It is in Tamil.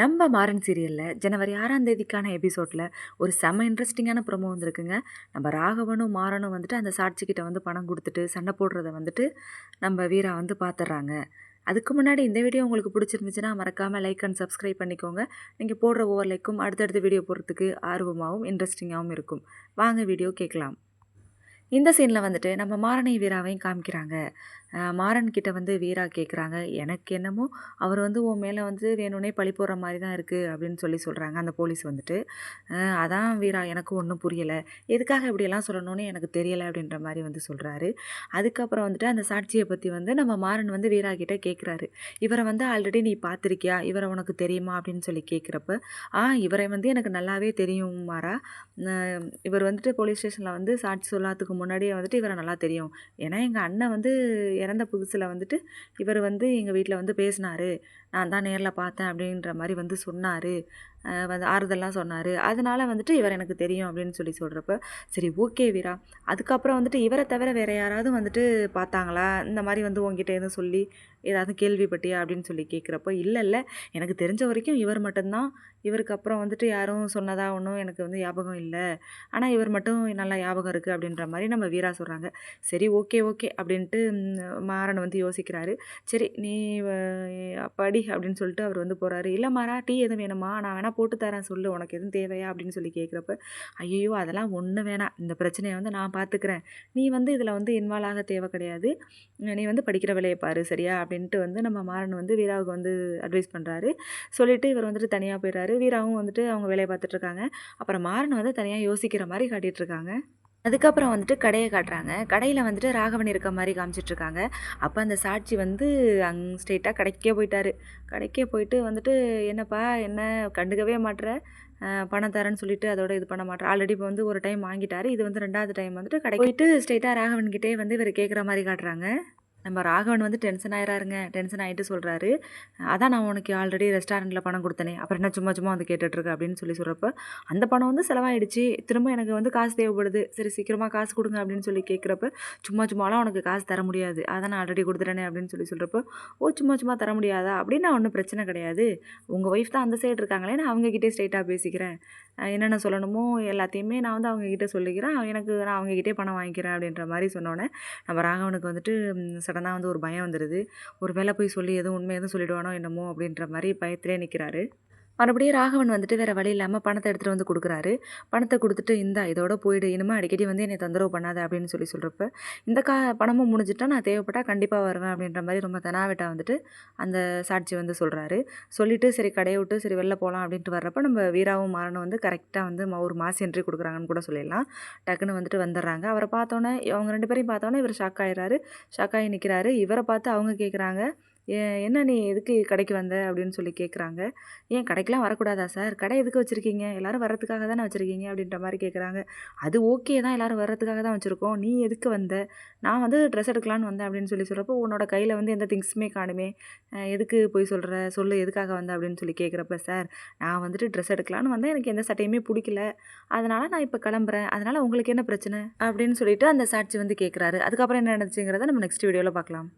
நம்ம மாறன் சீரியலில் ஜனவரி ஆறாம் தேதிக்கான எபிசோடில் ஒரு செம இன்ட்ரெஸ்டிங்கான ப்ரொமோ வந்திருக்குங்க. நம்ம ராகவனும் மாறனும் வந்துட்டு அந்த சாட்சிக்கிட்ட வந்து பணம் கொடுத்துட்டு சண்டை போடுறத வந்துட்டு நம்ம வீரா வந்து பார்த்துட்றாங்க அதுக்கு முன்னாடி இந்த வீடியோ உங்களுக்கு பிடிச்சிருந்துச்சுன்னா மறக்காமல் லைக் அண்ட் சப்ஸ்கிரைப் பண்ணிக்கோங்க. நீங்கள் போடுற ஒவ்வொரு லைக்கும் அடுத்தடுத்த வீடியோ போடுறதுக்கு ஆர்வமாகவும் இன்ட்ரெஸ்டிங்காகவும் இருக்கும். வாங்க வீடியோ கேட்கலாம். இந்த சீனில் வந்துட்டு நம்ம மாரணி வீராவையும் காமிக்கிறாங்க. மாறன் கிட்ட வந்து வீரா கேட்குறாங்க எனக்கு என்னமோ அவர் வந்து உன் மேலே வந்து வேணும்னே பழி போடுற மாதிரி தான் இருக்குது அப்படின்னு சொல்லி சொல்கிறாங்க அந்த போலீஸ் வந்துட்டு. அதான் வீரா எனக்கு ஒன்றும் புரியலை. எதுக்காக இப்படியெல்லாம் சொல்லணும்னு எனக்கு தெரியலை அப்படின்ற மாதிரி வந்து சொல்கிறாரு அதுக்கப்புறம் வந்துட்டு அந்த சாட்சியை பற்றி வந்து நம்ம மாறன் வந்து வீரா கிட்ட கேட்குறாரு இவரை வந்து ஆல்ரெடி நீ பார்த்துருக்கியா இவரை உனக்கு தெரியுமா? அப்படின்னு சொல்லி கேட்குறப்ப ஆ இவரை வந்து எனக்கு நல்லாவே தெரியும் மாறா. இவர் வந்துட்டு போலீஸ் ஸ்டேஷனில் வந்து சாட்சி சொல்லாததுக்கு முன்னாடியே வந்துட்டு இவரை நல்லா தெரியும். ஏன்னா எங்கள் அண்ணன் வந்து இறந்த புதுசில் வந்துட்டு இவர் வந்து எங்கள் வீட்டில் வந்து பேசினாரு. நான் தான் நேரில் பார்த்தேன் அப்படின்ற மாதிரி வந்து சொன்னார். வந்து ஆறுதல்லாம் சொன்னார். அதனால் வந்துட்டு இவர் எனக்கு தெரியும் அப்படின்னு சொல்லி சொல்கிறப்ப சரி ஓகே வீரா. அதுக்கப்புறம் வந்துட்டு இவரை தவிர வேறு யாராவது வந்துட்டு பார்த்தாங்களா? இந்த மாதிரி வந்து உங்ககிட்ட எதுவும் சொல்லி ஏதாவது கேள்விப்பட்டியா? அப்படின்னு சொல்லி கேட்குறப்போ இல்லை இல்லை. எனக்கு தெரிஞ்ச வரைக்கும் இவர் மட்டும்தான். இவருக்கு அப்புறம் வந்துட்டு யாரும் சொன்னதா ஒன்றும் எனக்கு வந்து ஞாபகம் இல்லை. ஆனால் இவர் மட்டும் நல்லா ஞாபகம் இருக்குது அப்படின்ற மாதிரி நம்ம வீரா சொல்கிறாங்க சரி ஓகே ஓகே அப்படின்ட்டு மாறன் வந்து யோசிக்கிறாரு. சரி நீ அஹ், படி அப்படின்னு சொல்லிட்டு அவர் வந்து போகிறாரு இல்லை மாறா டீ எதுவும் வேணுமா? நான் வேணால் போட்டு தரேன் சொல்லு உனக்கு எதுவும் தேவையா? அப்படின்னு சொல்லி கேட்குறப்ப ஐயோ அதெல்லாம் ஒன்று வேணாம். இந்த பிரச்சனையை வந்து நான் பார்த்துக்கிறேன். நீ வந்து இதில் வந்து இன்வால்வ் ஆக தேவை கிடையாது. நீ வந்து படிக்கிற வேலையை பாரு சரியா? அப்படின்ட்டு வந்து நம்ம மாறன் வந்து வீராவுக்கு வந்து அட்வைஸ் பண்ணுறாரு சொல்லிவிட்டு இவர் வந்துட்டு தனியாக போயிடுறாரு. வீராவும் வந்துட்டு அவங்க வேலையை பார்த்துட்ருக்காங்க அப்புறம் மாறன் வந்து தனியாக யோசிக்கிற மாதிரி காட்டிகிட்ருக்காங்க அதுக்கப்புறம் வந்துட்டு கடையை காட்டுறாங்க. கடையில் வந்துட்டு ராகவன் இருக்க மாதிரி காமிச்சிட்டு இருக்காங்க அப்போ அந்த சாட்சி வந்து அங் ஸ்ட்ரெயிட்டாக கடைக்கே போயிட்டாரு. கடைக்கே போயிட்டு வந்துட்டு என்னப்பா என்ன கண்டுக்கவே அஹ் பணம் தரேன்னு சொல்லிட்டு அதோட இது பண்ண மாட்டேன் ஆல்ரெடி இப்போ வந்து ஒரு டைம் வாங்கிட்டாரு. இது வந்து ரெண்டாவது டைம் வந்துட்டு கடை போயிட்டு ஸ்ட்ரெயிட்டாக ராகவன் கிட்டே வந்து இவர் கேட்குற மாதிரி காட்டுறாங்க. நம்ம ராகவன் வந்து டென்ஷன் ஆகிறாருங்க டென்ஷன் ஆகிட்டு சொல்கிறாரு அதான் நான் உனக்கு ஆல்ரெடி ரெஸ்டாரண்ட்டில் பணம் கொடுத்தனே அப்புறம் என்ன சும்மா சும்மா வந்து கேட்டுட்ருக்க அப்படின்னு சொல்லி சொல்கிறப்ப அந்த பணம் வந்து செலவாயிடுச்சு. திரும்ப எனக்கு வந்து காசு தேவைப்படுது. சரி சீக்கிரமாக காசு கொடுங்க அப்படின்னு சொல்லி கேட்குறப்ப சும்மா சும்மாலாம் உனக்கு காசு தர முடியாது. அதான் நான் ஆல்ரெடி கொடுத்துட்டேனே அப்படின்னு சொல்லி சொல்கிறப்ப ஓ சும்மா சும்மா தர முடியாதா? அப்படின்னா ஒன்றும் பிரச்சனை கிடையாது. உங்கள் ஒய்ஃப் தான் அந்த சைடு இருக்காங்களே நான் அவங்கக்கிட்டே ஸ்ட்ரைட்டாக பேசிக்கிறேன். என்னென்ன சொல்லணுமோ எல்லாத்தையுமே நான் வந்து அவங்கக்கிட்ட சொல்லிக்கிறேன். எனக்கு நான் அவங்கக்கிட்டே பணம் வாங்கிக்கிறேன் அப்படின்ற மாதிரி சொன்னோன்னே நம்ம ராகவனுக்கு வந்துட்டு சடனாக வந்து ஒரு பயம் வந்துடுது ஒரு வேலை போய் சொல்லி எதுவும் உண்மை எதுவும் சொல்லிடுவானோ என்னமோ அப்படின்ற மாதிரி பயத்திலே நிற்கிறாரு மறுபடியும் ராகவன் வந்துட்டு வேறு வழி இல்லாமல் பணத்தை எடுத்துகிட்டு வந்து கொடுக்குறாரு. பணத்தை கொடுத்துட்டு இந்தா இதோட போயிடு. இனிமேல் அடிக்கடி வந்து என்னை தொந்தரவு பண்ணாத அப்படின்னு சொல்லி சொல்கிறப்ப இந்த கா பணமும் முடிஞ்சிட்டா நான் தேவைப்பட்டால் கண்டிப்பாக வருவேன் அப்படின்ற மாதிரி ரொம்ப தெனாவிட்டா வந்துட்டு அந்த சாட்சி வந்து சொல்கிறாரு சொல்லிவிட்டு சரி கடையை விட்டு சரி வெளில போகலாம் அப்படின்ட்டு வர்றப்ப நம்ம வீராவும் மாறனும் வந்து கரெக்டாக வந்து ஒரு மாசி என்ட்ரி கொடுக்குறாங்கன்னு கூட சொல்லிடலாம். டக்குன்னு வந்துட்டு வந்துடுறாங்க. அவரை பார்த்தோன்னே அவங்க ரெண்டு பேரையும் பார்த்தோன்னே இவர் ஷாக் ஆகிறாரு ஷாக் ஆகி நிற்கிறாரு இவரை பார்த்து அவங்க கேட்குறாங்க என்ன நீ எதுக்கு கடைக்கு வந்த? அப்படின்னு சொல்லி கேட்குறாங்க ஏன் கடைக்கெலாம் வரக்கூடாதா சார்? கடை எதுக்கு வச்சுருக்கீங்க? எல்லோரும் வர்றதுக்காக தானே வச்சுருக்கீங்க? அப்படின்ற மாதிரி கேட்குறாங்க அது ஓகே தான் எல்லோரும் வர்றதுக்காக தான் வச்சுருக்கோம். நீ எதுக்கு வந்த? நான் வந்து ட்ரெஸ் எடுக்கலான்னு வந்தேன். அப்படின்னு சொல்லி சொல்கிறப்போ உன்னோட கையில் வந்து எந்த திங்ஸுமே காணுமே. எதுக்கு போய் சொல்கிற சொல்லு எதுக்காக வந்த? அப்படின்னு சொல்லி கேட்குறப்ப சார் நான் வந்துட்டு ட்ரெஸ் எடுக்கலான்னு வந்தேன். எனக்கு எந்த சட்டையுமே பிடிக்கல. அதனால் நான் இப்போ கிளம்புறேன். அதனால் உங்களுக்கு என்ன பிரச்சனை? அப்படின்னு சொல்லிட்டு அந்த சாட்சி வந்து கேட்குறாரு அதுக்கப்புறம் என்ன நடந்துச்சுங்கிறத நம்ம நெக்ஸ்ட் வீடியோவில் பார்க்கலாம்.